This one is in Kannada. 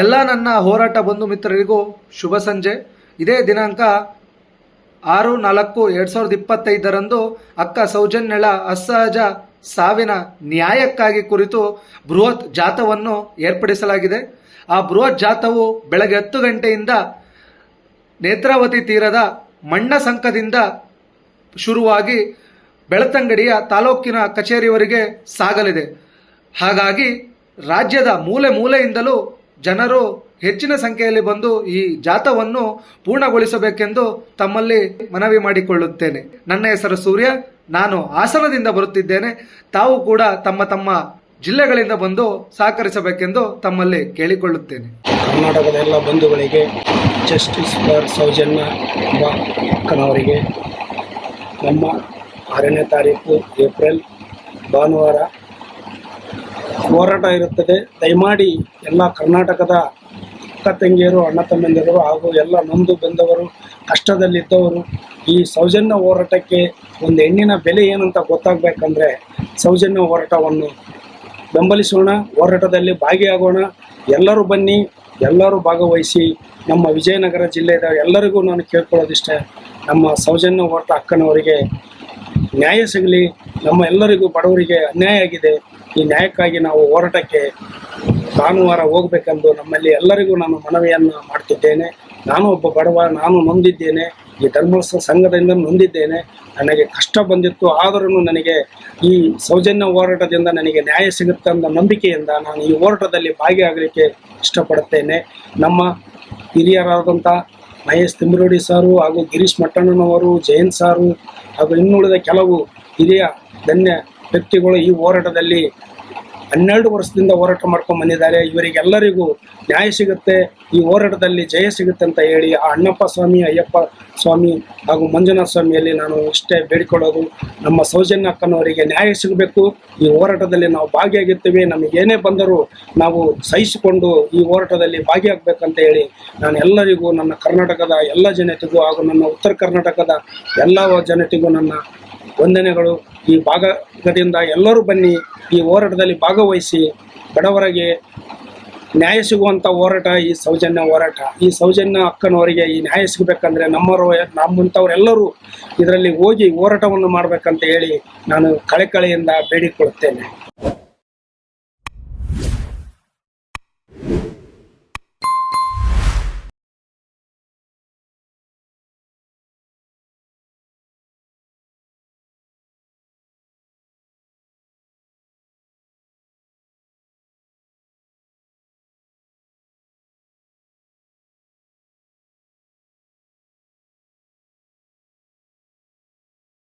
ಎಲ್ಲ ನನ್ನ ಹೋರಾಟ ಬಂಧು ಮಿತ್ರರಿಗೂ ಶುಭ ಸಂಜೆ. ಇದೇ ದಿನಾಂಕ ಆರು ನಾಲ್ಕು ಎರಡು ಸಾವಿರದ ಇಪ್ಪತ್ತೈದರಂದು ಅಕ್ಕ ಸೌಜನ್ಯಳ ಅಸಹಜ ಸಾವಿನ ನ್ಯಾಯಕ್ಕಾಗಿ ಕುರಿತು ಬೃಹತ್ ಜಾಥವನ್ನು ಏರ್ಪಡಿಸಲಾಗಿದೆ. ಆ ಬೃಹತ್ ಜಾಥವು ಬೆಳಗ್ಗೆ ಹತ್ತು ಗಂಟೆಯಿಂದ ನೇತ್ರಾವತಿ ತೀರದ ಮಣ್ಣ ಸಂಕದಿಂದ ಶುರುವಾಗಿ ಬೆಳತಂಗಡಿಯ ತಾಲೂಕಿನ ಕಚೇರಿವರೆಗೆ ಸಾಗಲಿದೆ. ಹಾಗಾಗಿ ರಾಜ್ಯದ ಮೂಲೆ ಮೂಲೆಯಿಂದಲೂ ಜನರು ಹೆಚ್ಚಿನ ಸಂಖ್ಯೆಯಲ್ಲಿ ಬಂದು ಈ ಜಾಥವನ್ನು ಪೂರ್ಣಗೊಳಿಸಬೇಕೆಂದು ತಮ್ಮಲ್ಲಿ ಮನವಿ ಮಾಡಿಕೊಳ್ಳುತ್ತೇನೆ. ನನ್ನ ಹೆಸರು ಸೂರ್ಯ. ನಾನು ಹಾಸನದಿಂದ ಬರುತ್ತಿದ್ದೇನೆ. ತಾವು ಕೂಡ ತಮ್ಮ ತಮ್ಮ ಜಿಲ್ಲೆಗಳಿಂದ ಬಂದು ಸಹಕರಿಸಬೇಕೆಂದು ತಮ್ಮಲ್ಲಿ ಕೇಳಿಕೊಳ್ಳುತ್ತೇನೆ. ಕರ್ನಾಟಕದ ಎಲ್ಲ ಬಂಧುಗಳಿಗೆ ಜಸ್ಟಿಸ್ ಫಾರ್ ಸೌಜನ್ಯ ಎಂಬ ಅಕ್ಕನವರಿಗೆ ನಮ್ಮ ಆರನೇ ತಾರೀಕು ಏಪ್ರಿಲ್ ಭಾನುವಾರ ಹೋರಾಟ ಇರುತ್ತದೆ. ದಯಮಾಡಿ ಎಲ್ಲ ಕರ್ನಾಟಕದ ಅಕ್ಕ ತಂಗಿಯರು, ಅಣ್ಣ ತಮ್ಮಂದಿರು ಹಾಗೂ ಎಲ್ಲ ನೊಂದು ಬೆಂದವರು, ಕಷ್ಟದಲ್ಲಿದ್ದವರು, ಈ ಸೌಜನ್ಯ ಹೋರಾಟಕ್ಕೆ ಒಂದು ಹೆಣ್ಣಿನ ಬೆಲೆ ಏನಂತ ಗೊತ್ತಾಗಬೇಕಂದ್ರೆ ಸೌಜನ್ಯ ಹೋರಾಟವನ್ನು ಬೆಂಬಲಿಸೋಣ, ಹೋರಾಟದಲ್ಲಿ ಭಾಗಿಯಾಗೋಣ. ಎಲ್ಲರೂ ಬನ್ನಿ, ಎಲ್ಲರೂ ಭಾಗವಹಿಸಿ ನಮ್ಮ ವಿಜಯನಗರ ಜಿಲ್ಲೆಯ ಎಲ್ಲರಿಗೂ ನಾನು ಕೇಳ್ಕೊಳ್ಳೋದಿಷ್ಟೇ, ನಮ್ಮ ಸೌಜನ್ಯ ಹೋರಾಟ ಅಕ್ಕನವರಿಗೆ ನ್ಯಾಯ ಸಿಗಲಿ, ನಮ್ಮ ಎಲ್ಲರಿಗೂ ಬಡವರಿಗೆ ಅನ್ಯಾಯ ಆಗಿದೆ. ಈ ನ್ಯಾಯಕ್ಕಾಗಿ ನಾವು ಹೋರಾಟಕ್ಕೆ ಭಾನುವಾರ ಹೋಗಬೇಕೆಂದು ನಮ್ಮಲ್ಲಿ ಎಲ್ಲರಿಗೂ ನಾನು ಮನವಿಯನ್ನು ಮಾಡ್ತಿದ್ದೇನೆ. ನಾನು ಒಬ್ಬ ಬಡವ, ನಾನು ನೊಂದಿದ್ದೇನೆ. ಈ ಧರ್ಮಸ್ಥಳ ಸಂಘದಿಂದ ನೊಂದಿದ್ದೇನೆ. ನನಗೆ ಕಷ್ಟ ಬಂದಿತ್ತು, ಆದರೂ ನನಗೆ ಈ ಸೌಜನ್ಯ ಹೋರಾಟದಿಂದ ನನಗೆ ನ್ಯಾಯ ಸಿಗುತ್ತೆ ಅಂತ ನಂಬಿಕೆಯಿಂದ ನಾನು ಈ ಹೋರಾಟದಲ್ಲಿ ಭಾಗಿಯಾಗಲಿಕ್ಕೆ ಇಷ್ಟಪಡುತ್ತೇನೆ. ನಮ್ಮ ಹಿರಿಯರಾದಂಥ ಮಹೇಶ್ ತಿಮ್ರೋಡಿ ಸಾರು ಹಾಗೂ ಗಿರೀಶ್ ಮಟ್ಟಣ್ಣನವರು, ಜಯಂತ್ ಸಾರು ಹಾಗೂ ಇನ್ನುಳಿದ ಕೆಲವು ಹಿರಿಯ ಧನ್ಯ ವ್ಯಕ್ತಿಗಳು ಈ ಹೋರಾಟದಲ್ಲಿ ಹನ್ನೆರಡು ವರ್ಷದಿಂದ ಹೋರಾಟ ಮಾಡ್ಕೊಂಡು ಬಂದಿದ್ದಾರೆ. ಇವರಿಗೆಲ್ಲರಿಗೂ ನ್ಯಾಯ ಸಿಗುತ್ತೆ. ಈ ಹೋರಾಟದಲ್ಲಿ ಜಯ ಸಿಗುತ್ತೆ ಅಂತ ಹೇಳಿ ಆ ಅಣ್ಣಪ್ಪ ಸ್ವಾಮಿ, ಅಯ್ಯಪ್ಪ ಸ್ವಾಮಿ ಹಾಗೂ ಮಂಜುನಾಥ ಸ್ವಾಮಿಯಲ್ಲಿ ನಾನು ಇಷ್ಟೇ ಬೇಡಿಕೊಳ್ಳೋದು. ನಮ್ಮ ಸೌಜನ್ಯ ಅಕ್ಕನವರಿಗೆ ನ್ಯಾಯ ಸಿಗಬೇಕು. ಈ ಹೋರಾಟದಲ್ಲಿ ನಾವು ಭಾಗಿಯಾಗಿರ್ತೀವಿ. ನಮಗೇನೇ ಬಂದರೂ ನಾವು ಸಹಿಸಿಕೊಂಡು ಈ ಹೋರಾಟದಲ್ಲಿ ಭಾಗಿಯಾಗಬೇಕಂತ ಹೇಳಿ ನಾನು ಎಲ್ಲರಿಗೂ ನನ್ನ ಕರ್ನಾಟಕದ ಎಲ್ಲ ಜನತೆಗೂ ಹಾಗೂ ನನ್ನ ಉತ್ತರ ಕರ್ನಾಟಕದ ಎಲ್ಲ ಜನತೆಗೂ ನನ್ನ ವಂದನೆಗಳು. ಈ ಭಾಗದಿಂದ ಎಲ್ಲರೂ ಬನ್ನಿ, ಈ ಹೋರಾಟದಲ್ಲಿ ಭಾಗವಹಿಸಿ, ಬಡವರಿಗೆ ನ್ಯಾಯ ಸಿಗುವಂಥ ಹೋರಾಟ, ಈ ಸೌಜನ್ಯ ಹೋರಾಟ. ಈ ಸೌಜನ್ಯ ಅಕ್ಕನವರಿಗೆ ಈ ನ್ಯಾಯ ಸಿಗಬೇಕಂದ್ರೆ ನಮ್ಮವರು ನಮ್ಮಂಥವರೆಲ್ಲರೂ ಇದರಲ್ಲಿ ಹೋಗಿ ಹೋರಾಟವನ್ನು ಮಾಡಬೇಕಂತ ಹೇಳಿ ನಾನು ಕಳೆಕಳೆಯಿಂದ ಬೇಡಿಕೊಳ್ಳುತ್ತೇನೆ.